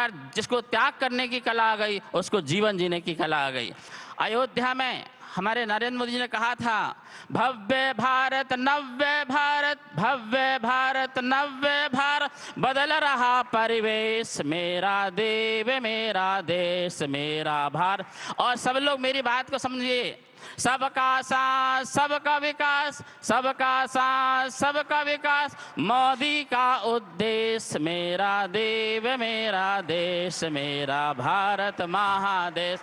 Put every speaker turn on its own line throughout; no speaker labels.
जिसको त्याग करने की कला आ गई, उसको जीवन जीने की कला आ गई। अयोध्या में हमारे नरेंद्र मोदी जी ने कहा था, भव्य भारत, नव्य भारत, भव्य भारत, नव्य भारत, बदल रहा परिवेश, मेरा देव, मेरा देश, मेरा भारत। और सब लोग मेरी बात को समझिए सबका साथ सबका विकास सबका साथ सबका विकास मोदी का उद्देश्य मेरा देव मेरा देश मेरा भारत महादेश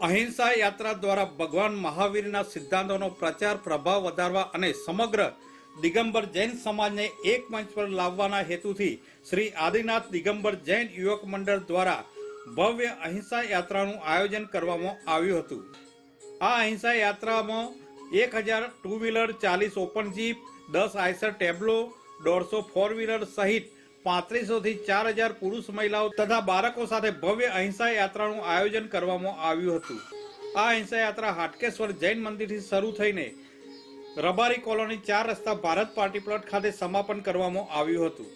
અહિંસા યાત્રા દ્વારા ભગવાન મહાવીરના સિદ્ધાંતોનો પ્રચાર, પ્રભાવ વધારવા અને સમગ્ર દિગંબર જૈન સમાજને એક મંચ પર લાવવાના હેતુથી શ્રી આદિનાથ દિગંબર જૈન યુવક મંડળ દ્વારા ભવ્ય અહિંસા યાત્રાનું આયોજન કરવામાં આવ્યું હતું. આ અહિંસા યાત્રામાં એક હજાર ટુ વ્હીલર ચાલીસ ઓપન જીપ, દસ આઈસર ટેબ્લો, દોઢસો ફોર વ્હીલર સહિત પાંત્રીસો થી ચાર હજાર પુરુષ મહિલાઓ તથા બાળકો સાથે ભવ્ય અહિંસા યાત્રાનું આયોજન કરવામાં આવ્યું હતું. આ અહિંસા યાત્રા હાટકેશ્વર જૈન મંદિરથી શરૂ થઈને રબારી કોલોની ચાર રસ્તા ભારત પાર્ટી પ્લોટ ખાતે સમાપન કરવામાં આવ્યું હતું.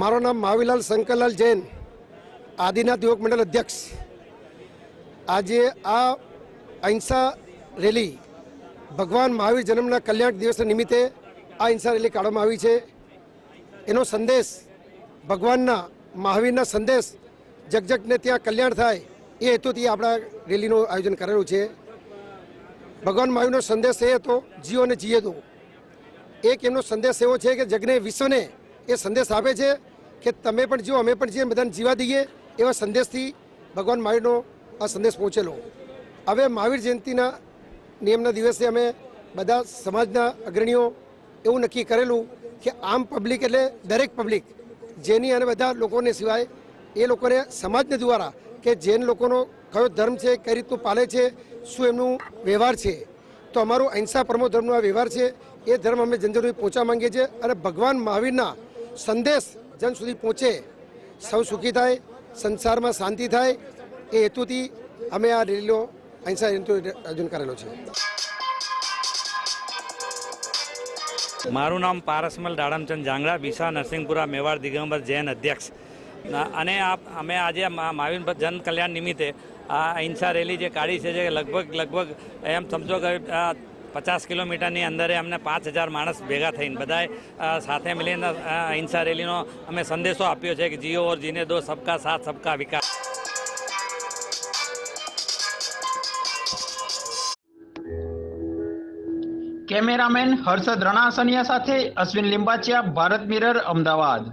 મારું નામ માવીલાલ શંકરલાલ જૈન આદિનાથ યુવક મંડળ અધ્યક્ષ. આજે આ અહિંસા રેલી ભગવાન મહાવીર જન્મના કલ્યાણ દિવસ નિમિત્તે આ અહિંસા રેલી કાઢવામાં આવી છે. એનો સંદેશ, ભગવાનના, મહાવીરના સંદેશ જગજગને ત્યાં કલ્યાણ થાય એ હેતુથી આપણા રેલીનું આયોજન કરેલું છે. ભગવાન મહાવીરનો સંદેશ એ હતો, જીઓ અને જીએ દો. એક એમનો સંદેશ એવો છે કે જગને વિશ્વને એ સંદેશ આપે છે કે તમે પણ જીવો, અમે પણ જીએ, બધાને જીવા દઈએ એવા સંદેશથી ભગવાન મહાવીરનો આ સંદેશ પહોંચેલો. હવે મહાવીર જયંતિના નિયમના દિવસે અમે બધા સમાજના અગ્રણીઓ એવું નક્કી કરેલું કે આમ પબ્લિક એટલે દરેક પબ્લિક, જેની અને બધા લોકોને સિવાય એ લોકોને સમાજને દ્વારા કે જૈન લોકોનો કયો ધર્મ છે, કઈ રીતનું પાલે છે, શું એમનું વ્યવહાર છે. તો અમારો અહિંસા પરમો ધર્મનો આ વ્યવહાર છે, એ ધર્મ અમે જન પહોંચવા માંગીએ છીએ અને ભગવાન મહાવીરના સંદેશ જન સુધી પહોંચે. સૌ સુખી થાય, સંસારમાં શાંતિ થાય. એ હેતુથી અમે આ રેલીનો અહિંસા જયંતિનું આયોજન કરેલો છે.
મારું નામ પારસમલ દાડમચંદ જાંગડા બીસા નરસિંહપુરા મેવાડ દિગંબર જૈન અધ્યક્ષ. અને અમે આજે મહાવીર જન કલ્યાણ નિમિત્તે આ અહિંસા રેલી જે કાઢી છે, જે લગભગ લગભગ એમ સમજો કે પચાસ કિલોમીટરની અંદરે અમને પાંચ હજાર માણસ ભેગા થઈને બધાએ સાથે મળીને અહિંસા રેલીનો અમે સંદેશો આપ્યો છે કે જીઓ ઓર જીને દો, સબકા સાથ, સબકા વિકાસ.
કેમેરામેન હર્ષદ રણાસનિયા સાથે અશ્વિન લિંબાચિયા, ભારત મિરર, અમદાવાદ.